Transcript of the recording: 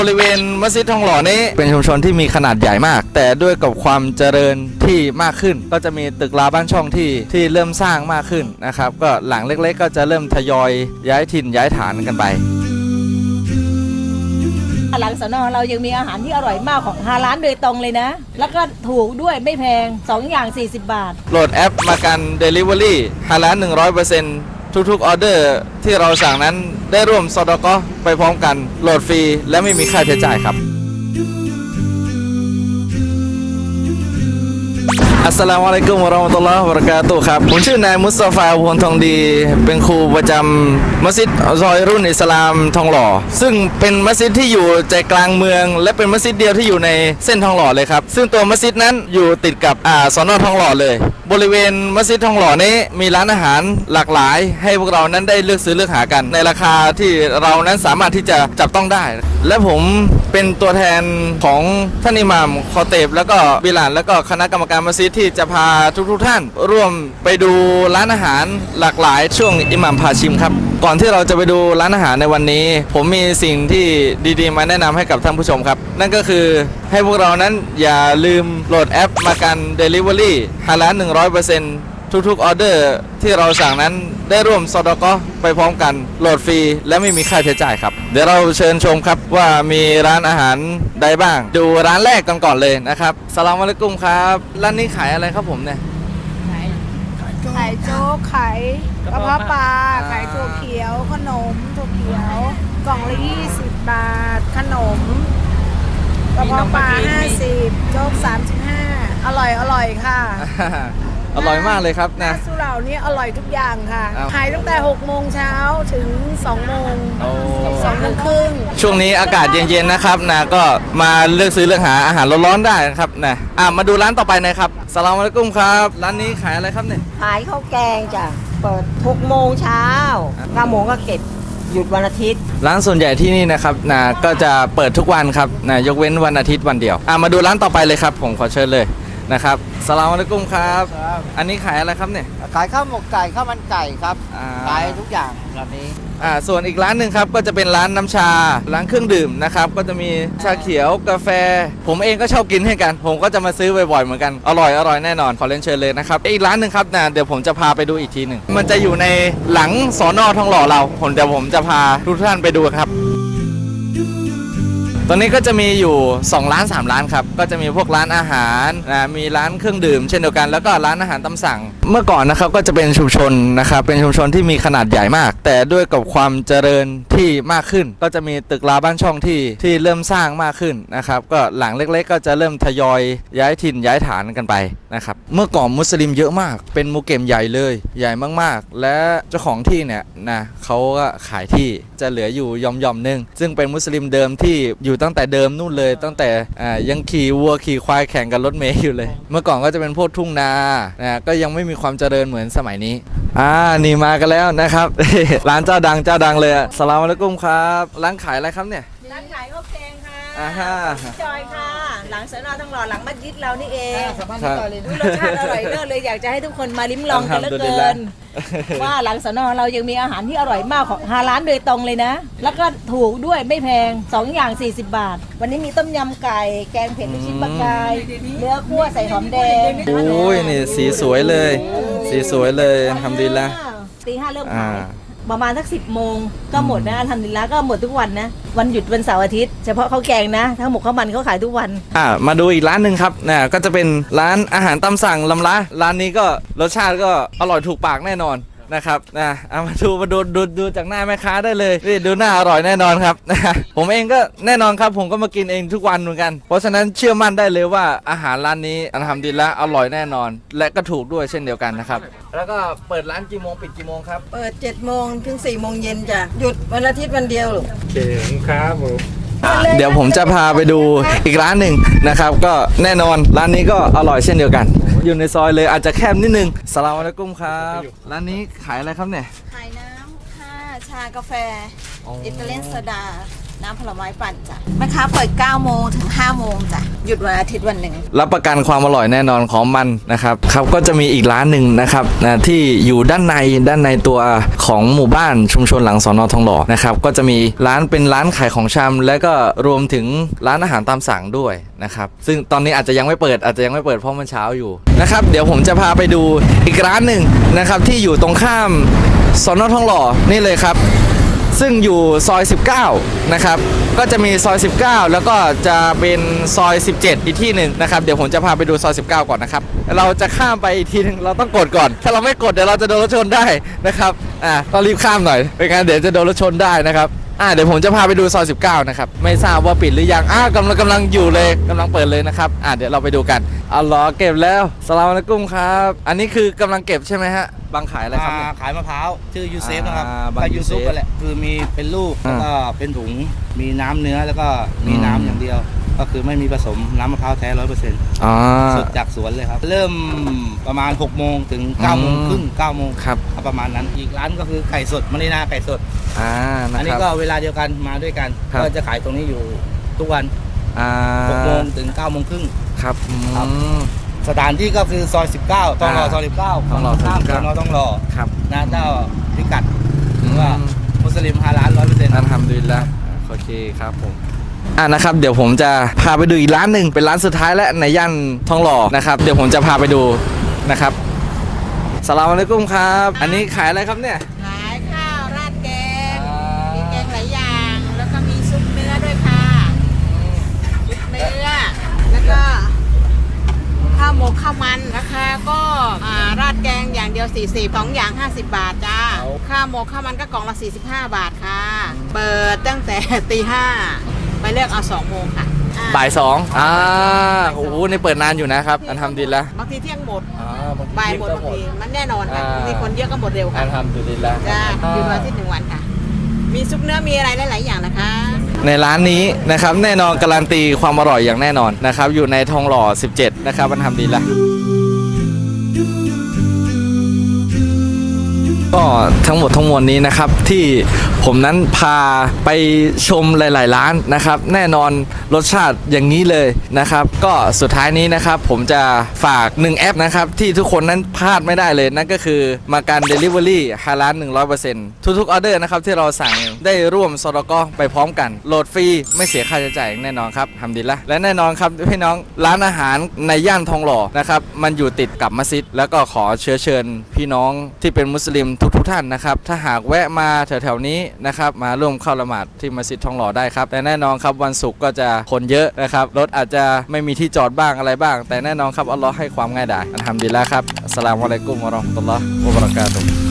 บริเวณมัสยิดทองหล่อนี้เป็นชุมชนที่มีขนาดใหญ่มาก แต่ด้วยกับความเจริญที่มากขึ้น ก็จะมีตึกราบ้านช่องที่ที่เริ่มสร้างมากขึ้นนะครับก็หลังเล็กๆ ก็จะเริ่มทยอยย้ายถิ่นย้ายฐานกันไปหลังสนอเรายังมีอาหารที่อร่อยมากของฮาร้านโดยตรงเลยนะ แล้วก็ถูกด้วยไม่แพง 2 อย่าง 40 บาท โหลดแอปมากัน Delivery ฮาลาล100% ทุกๆออเดอร์ที่เราสั่งนั้นได้ร่วมสดกไปพร้อมกันโหลดฟรี และไม่มีค่าใช้จ่ายครับ อัสสลามุอะลัยกุมวะเราะมะตุลลอฮ์วะบะเราะกาตุฮ์ครับ ผมชื่อนายมุสตาฟาพลทองดี เป็นครูประจำมัสยิดซอยรุ่นอิสลามทองหล่อ ซึ่งเป็นมัสยิดที่อยู่ใจกลางเมือง และเป็นมัสยิดเดียวที่อยู่ในเส้นทองหล่อเลยครับ ซึ่งตัวมัสยิดนั้นอยู่ติดกับอ่าสอนอทองหล่อเลย บริเวณมัสยิดทองหล่อนี้มีร้านอาหารหลากหลาย ให้พวกเรานั้นได้เลือกซื้อเลือกหากัน ในราคาที่เรานั้นสามารถที่จะจับต้องได้ และผมเป็นตัวแทนของท่านอิหม่ามคอเตบแล้วก็บิลานแล้วก็คณะกรรมการมัสยิดที่จะพาทุกๆท่าน ร่วมไปดูร้านอาหารหลากหลายช่วงอิหม่ามพาชิมครับ ก่อนที่เราจะไปดูร้านอาหารในวันนี้ ผมมีสิ่งที่ดีๆ มาแนะนำให้กับท่านผู้ชมครับ นั่นก็คือให้พวกเรานั้นอย่าลืมโหลดแอปมากัน Delivery ฮาลาล100%ทุกๆออเดอร์ที่เราสั่งนั้นได้ร่วมสดกไปพร้อมกันโหลดฟรี และไม่มีค่าใช้จ่ายครับ เดี๋ยวเราเชิญชมครับว่ามีร้านอาหารใดบ้าง ดูร้านแรกกันก่อนเลยนะครับสลามอะลัยกุมครับร้านนี้ขายอะไรครับผมเนี่ย ขายโจ๊กขายกระเพาะปลาอ่าขายถั่วเขียว ขนมถั่วเขียว กล่องละ20บาท ขนมกระเพาะปลา50โจ๊ก35อร่อยอร่อยค่ะ อร่อยมากเลยครับหน้านะ สุเหร่านี่อร่อยทุกอย่างค่ะ ครับ ขายตั้งแต่6โมงเช้าถึง2โมงโอ้2โมงครึ่งช่วงนี้อากาศเย็นๆนะครับนะก็มาเลือกซื้อเลือกหาอาหารร้อนๆได้นะครับนะอะมาดูร้านต่อไปนะครับสลามอะลัยกุมครับร้านนี้ขายอะไรครับเนี่ย ขายข้าวแกงจ้ะ เปิด6โมงเช้า9โมงก็เก็บ หยุดวันอาทิตย์ ร้านส่วนใหญ่ที่นี่นะครับนะก็จะเปิดทุกวันครับนะยกเว้นวันอาทิตย์วันเดียวอะมาดูร้านต่อไปเลยครับ ผมขอเชิญเลย นะครับสลามอะลัยกุมครับ อันนี้ขายอะไรครับเนี่ย ขายข้าวหมกไก่ข้าวมันไก่ครับอ่า ขายทุกอย่างแบบนี้อ่าส่วนอีกร้านหนึ่งครับก็จะเป็นร้านน้ำชา ร้านเครื่องดื่มนะครับ ก็จะมีชาเขียวกาแฟ ผมเองก็ชอบกินให้กัน ผมก็จะมาซื้อบ่อยๆเหมือนกัน อร่อยอร่อยแน่นอน ขอเรียนเชิญเลยนะครับ อีกร้านหนึ่งครับนะเดี๋ยวผมจะพาไปดูอีกทีหนึ่ง มันจะอยู่ในหลังสอนอทองหล่อเรา ผมเดี๋ยวผมจะพาทุกท่านไปดูครับ ตอนนี้ก็จะมีอยู่ 2 ร้าน 3 ร้านครับ ก็จะมีพวกร้านอาหารนะมีร้านเครื่องดื่มเช่นเดียวกัน แล้วก็ร้านอาหารตามสั่ง เมื่อก่อนนะครับก็จะเป็นชุมชนนะครับเป็นชุมชนที่มีขนาดใหญ่มาก แต่ด้วยกับความเจริญที่มากขึ้น ก็จะมีตึกราบ้านช่องที่ที่เริ่มสร้างมากขึ้นนะครับก็หลังเล็กๆ ก็จะเริ่มทยอยย้ายถิ่นย้ายฐานกันไปนะครับเมื่อก่อนมุสลิมเยอะมาก เป็นมุเกมใหญ่เลย ใหญ่มากๆ และเจ้าของที่เนี่ยนะเขาก็ขายที่จะเหลืออยู่ยอมยอมๆหนึงซึ่งเป็นมุสลิมเดิมที่อยู่ตั้งแต่เดิมนู่นเลย ตั้งแต่ยังขี่วัวขี่ควายแข่งกันรถเมล์อยู่เลย เมื่อก่อนก็จะเป็นพวกทุ่งนานะก็ยังไม่มีความเจริญเหมือนสมัยนี้ อ่า นี่มากันแล้วนะครับ ร้านเจ้าดังเจ้าดังเลยอะสลามอะลัยกุมครับ ร้านขายอะไรครับเนี่ย ร้านขายข้าวแกงค่ะ อ่าฮะพี่จอยค่ะ หลังสนอทองหล่อหลังมัสยิดเรานี่เองครับอุ๊ยรสชาติอร่อยเลิศเลยอยากจะให้ทุกคนมาลิ้มลองกันเหลือเกิน ว่าหลังสนอเรายังมีอาหารที่อร่อยมากของฮาร้านโดยตรงเลยนะ แล้วก็ถูกด้วยไม่แพง 2 อย่าง 40 บาท วันนี้มีต้มยำไก่แกงเผ็ดลูกชิ้นปลากายเนื้อคั่วใส่หอมแดงโอ้ยนี่สีสวยเลย สีสวยเลยทำดีละตีห้าเริ่มอ่าขาย ประมาณสักสิบโมงก็หมดนะทำดีละก็หมดทุกวันนะ วันหยุดวันเสาร์อาทิตย์เฉพาะข้าวแกงนะถ้าหมกข้าวมันเขาขายทุกวัน อ่ามาดูอีกร้านหนึ่งครับนะก็จะเป็นร้านอาหารตามสั่งลำละร้านนี้ก็รสชาติก็อร่อยถูกปากแน่นอน นะครับนะเอามาดูมาดูดูดูจากหน้าแม่ค้าได้เลยนี่ดูหน้าอร่อยแน่นอนครับนะผมเองก็แน่นอนครับผมก็มากินเองทุกวันเหมือนกัน เพราะฉะนั้นเชื่อมั่นได้เลยว่าอาหารร้านนี้อันทำดีละอร่อยแน่นอน และก็ถูกด้วยเช่นเดียวกันนะครับแล้วก็เปิดร้านกี่โมงปิดกี่โมงครับเปิด7โมงถึง4โมงเย็นจ้ะหยุดวันอาทิตย์วันเดียวลูกเดี๋ยวผมจะพาไปดูอีกร้านหนึ่งนะครับ ก็แน่นอนร้านนี้ก็อร่อยเช่นเดียวกัน อยู่ในซอยเลยอาจจะแคบนิดนึงสลามอะลัยกุมครับร้านนี้ขายอะไรครับเนี่ย ขายน้ำค่ะ ชากาแฟอ๋ออิตาเลียนโซดา น้ำผลไม้ปั่นจ้ะแม่ค้าเปิด9โมงถึง5โมงจ้ะหยุดวันอาทิตย์วันหนึ่งรับประกันความอร่อยแน่นอนของมันนะครับครับก็จะมีอีกร้านหนึ่งนะครับนะที่อยู่ด้านในด้านในตัวของหมู่บ้านชุมชนหลังสอนอทองหล่อนะครับก็จะมีร้านเป็นร้านขายของชำและก็รวมถึงร้านอาหารตามสั่งด้วยนะครับซึ่งตอนนี้อาจจะยังไม่เปิดอาจจะยังไม่เปิดเพราะมันเช้าอยู่นะครับเดี๋ยวผมจะพาไปดูอีกร้านหนึ่งนะครับที่อยู่ตรงข้ามสอนอทองหล่อนี่เลยครับ ซึ่งอยู่ซอย 19 นะครับ ก็จะมีซอย 19 แล้วก็จะเป็นซอย 17 อีกที่หนึ่งนะครับ เดี๋ยวผมจะพาไปดูซอย 19 ก่อนนะครับ เราจะข้ามไปอีกทีหนึงเราต้องกดก่อน ถ้าเราไม่กดเดี๋ยวเราจะโดนรถชนได้นะครับ อ่าต้องรีบข้ามหน่อยไม่งั้นเดี๋ยวจะโดนรถชนได้นะครับ อ่าเดี๋ยวผมจะพาไปดูซอย19 นะครับ ไม่ทราบว่าปิดหรือยังอ่ากำลังกำลังอยู่เลยกำลังเปิดเลยนะครับ อ่าเดี๋ยวเราไปดูกันเอาล้อเก็บแล้วสลามอะลัยกุมครับ อันนี้คือกำลังเก็บใช่ไหมฮะบางขายอะไรครับเนี่ย อ่าขายมะพร้าวชื่อยูเซฟนะครับอ่าบางก็ยูซุป Yusef กันแหละคือมีเป็นลูกอ่าแล้วก็เป็นถุงมีน้ำเนื้อแล้วก็มีอืมน้ำอย่างเดียว ก็คือไม่มีผสมน้ำมะพร้าวแท้ร้อยเปอร์เซ็นต์อ่าสดจากสวนเลยครับ เริ่มประมาณ6โมงถึง9โมงอืมครึ่ง9โมงครับ ประมาณนั้นอีกร้านก็คือไก่สดมะนีนาไก่สดอ่านะอันนี้ครับก็เวลาเดียวกันมาด้วยกัน ครับ ก็จะขายตรงนี้อยู่ทุกวันอ่า6โมงถึง9โมงครึ่ง ครับอืม ครับ สถานที่ก็คือซอย 19 ต้องรอซอย19ต้องรอข้าม19สอนอต้องรอครับนะเจ้าพิกัดอืมว่ามุสลิมฮาลาลร้อยเปอร์เซ็นต์ อันทำดีแล้วโอเคครับผม อ่านะครับเดี๋ยวผมจะพาไปดูอีกร้านหนึ่งเป็นร้านสุดท้ายและในย่านทองหล่อนะครับ เดี๋ยวผมจะพาไปดูนะครับสลามอะลัยกุมครับ อันนี้ขายอะไรครับเนี่ย ขายข้าวราดแกง มีแกงหลายอย่าง แล้วก็มีซุปเนื้อด้วยค่ะ ซุปเนื้อ แล้วก็ข้าวหมกข้าวมันราคาก็อ่าราดแกงอย่างเดียว 40สองอย่าง 50 บาทจ้า ข้าวหมกข้าวมันก็กล่องละ 45 บาทค่ะ เปิดตั้งแต่ตีห้า ไปเลือกเอา2โมงค่ะอ่บ่ายสองอ่าโอ้โหนี่เปิดนานอยู่นะครับ อันทำดีแล้วบางทีเที่ยงหมดอ่าบ่ายหมดบางทีมันแน่นอนค่ะอ่าบางทีคนเยอะก็หมดเร็วอัค่ะนทำดีแล้วจ้าอยู่วันอาที่หนึ่งวันค่ะ มีซุปเนื้อมีอะไรหลายๆอย่างนะคะ ในร้านนี้นะครับแน่นอนการันตีความอร่อยอย่างแน่นอนนะครับ อยู่ในทองหล่อ 17 นะครับอันทำดีแล้วก็ทั้งหมดทั้งมวลนี้นะครับที่ผมนั้นพาไปชมหลาย ๆ ร้านนะครับ แน่นอนรสชาติอย่างนี้เลยนะครับ ก็สุดท้ายนี้นะครับ ผมจะฝาก 1 แอปนะครับ ที่ทุกคนนั้นพลาดไม่ได้เลย นั่นก็คือมาการ Delivery ฮาลาน100%ทุก ๆ ออเดอร์นะครับ ที่เราสั่งได้ร่วมสรกไปพร้อมกันโหลดฟรีไม่เสียค่าใช้จ่ายแน่นอนครับทำดีละและแน่นอนครับพี่น้องร้านอาหารในย่านทองหล่อนะครับมันอยู่ติดกับมัสยิด แล้วก็ขอเชื้อเชิญ พี่น้องที่เป็นมุสลิมทุก ๆ ท่านนะครับถ้าหากแวะมาแถว ๆ นี้นะครับมาร่วมเข้าละหมาดที่มัสยิดทองหล่อได้ครับ แต่แน่นอนครับวันศุกร์ก็จะคนเยอะนะครับรถอาจจะไม่มีที่จอดบ้างอะไรบ้าง แต่แน่นอนครับอัลลอฮ์ให้ความง่ายดายอันทำดีแล้วครับอัสสลามุอะลัยกุมวะเราะห์มะตุลลอฮ์วะบะเราะกาตุฮ์